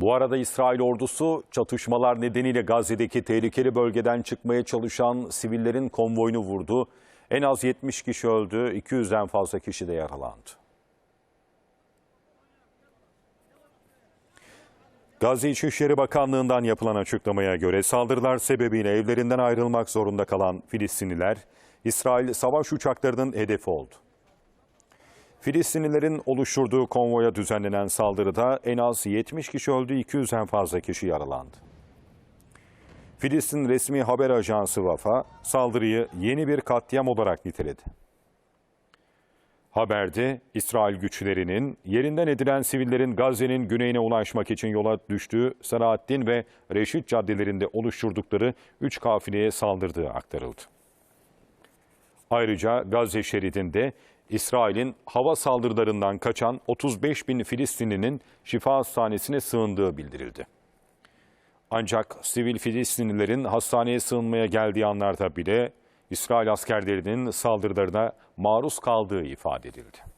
Bu arada İsrail ordusu çatışmalar nedeniyle Gazze'deki tehlikeli bölgeden çıkmaya çalışan sivillerin konvoyunu vurdu. En az 70 kişi öldü, 200'den fazla kişi de yaralandı. Gazze İçişleri Bakanlığı'ndan yapılan açıklamaya göre saldırılar sebebiyle evlerinden ayrılmak zorunda kalan Filistinliler, İsrail savaş uçaklarının hedefi oldu. Filistinlilerin oluşturduğu konvoya düzenlenen saldırıda en az 70 kişi öldü, 200'den fazla kişi yaralandı. Filistin resmi haber ajansı Vafa saldırıyı yeni bir katliam olarak niteledi. Haberde İsrail güçlerinin yerinden edilen sivillerin Gazze'nin güneyine ulaşmak için yola düştüğü Selahaddin ve Reşit caddelerinde oluşturdukları 3 kafileye saldırdığı aktarıldı. Ayrıca Gazze şeridinde İsrail'in hava saldırılarından kaçan 35 bin Filistinlinin şifa hastanesine sığındığı bildirildi. Ancak sivil Filistinlilerin hastaneye sığınmaya geldiği anlarda bile İsrail askerlerinin saldırılarına maruz kaldığı ifade edildi.